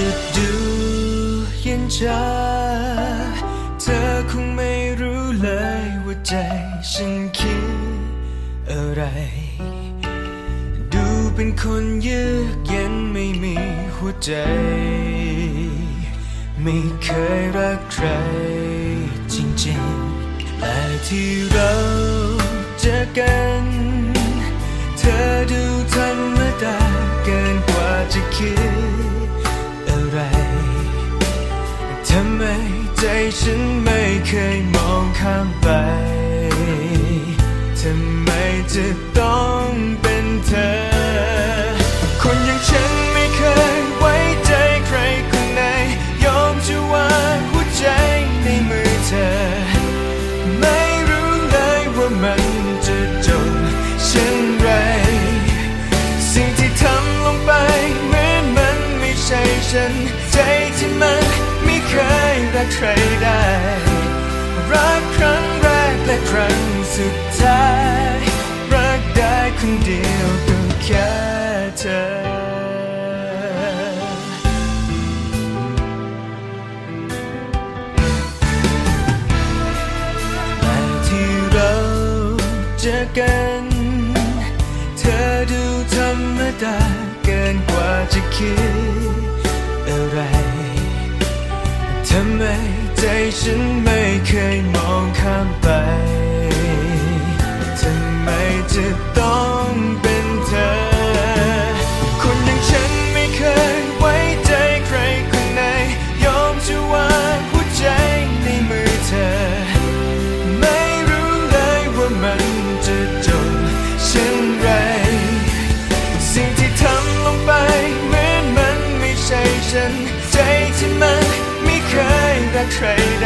จะดูเย็นชาเธอคงไม่รู้เลยว่าใจฉันคิดอะไร ดูเป็นคนเยือกเย็นไม่มีหัวใจ ไม่เคยรักใครจริงๆแต่ที่เราเจอกัน เธอดูธรรมดาเกินกว่าจะคิด ใจฉันไม่เคยมองข้ามไปทำไมจะต้องเป็นเธอ คนอย่างฉันไม่เคยไว้ใจใครคนไหน ยอมจะวางหัวใจในมือเธอ ไม่รู้เลยว่ามันจะจบเช่นไร สิ่งที่ทำลงไปเหมือนมันไม่ใช่ฉัน ใจที่มัน เคยรักใครได้ รักครั้งแรกและครั้งสุดท้าย รักได้คนเดียวก็แค่เธอแต่ที่เราเจอกัน เธอดูธรรมดาเกินกว่าจะคิดำไมใจฉันไม่เคยมองข้ามไป ทำไมจะต้องเป็นเธอ คนอย่างฉันไม่เคยไว้ใจใครคนไหน ยอมจะวางหัวใจในมือเธอ ไม่รู้เลยว่ามันจะจบเช่นไร สิ่งที่ทำลงไปเหมือนมันไม่ใช่ฉันใจที่ไม่ ย